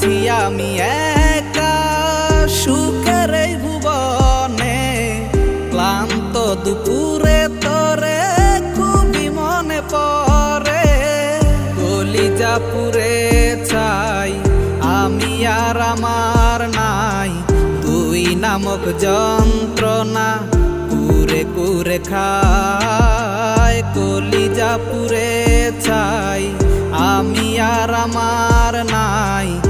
আছি আমি একা। সুখের এই ভুবনে, ক্লান্ত দুপুরে তরে খুবই মনে পড়ে। কলিজা পুরে চাই আমি আর আমার নাই। তুই নামক যন্ত্রণা কুরে কুরে খায়। কলিজা পুরে চাই আমি আর আমার নাই।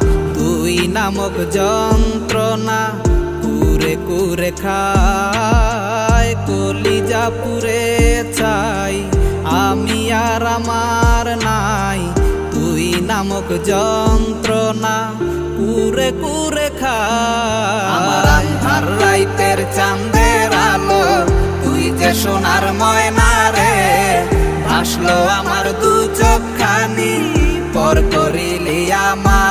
নামক যন্ত্রণা কুরে কুরে খায়, কলিজা পুরে চাই আমি আর আমার নাই তুই নামক যন্ত্রণা কুরে কুরে খায়। আমার রাইতের আলো, তুই যে সোনার ময়না রে, ভাসলো আমার দু চোখখানি, পর করিলি আমারে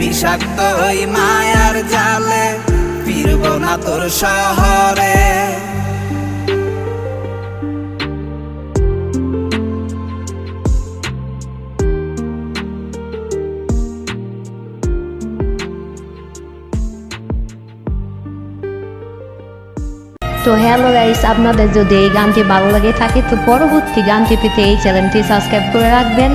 বিষাক্ত ওই মায়ার জালে, ফিরব না তোর শহরে। তো হ্যালো গাইস, আপনাদের যদি এই গানটি ভালো লাগে থাকে, তো পরবর্তী গানটি পেতে এই চ্যানেলটি সাবস্ক্রাইব করে রাখবেন।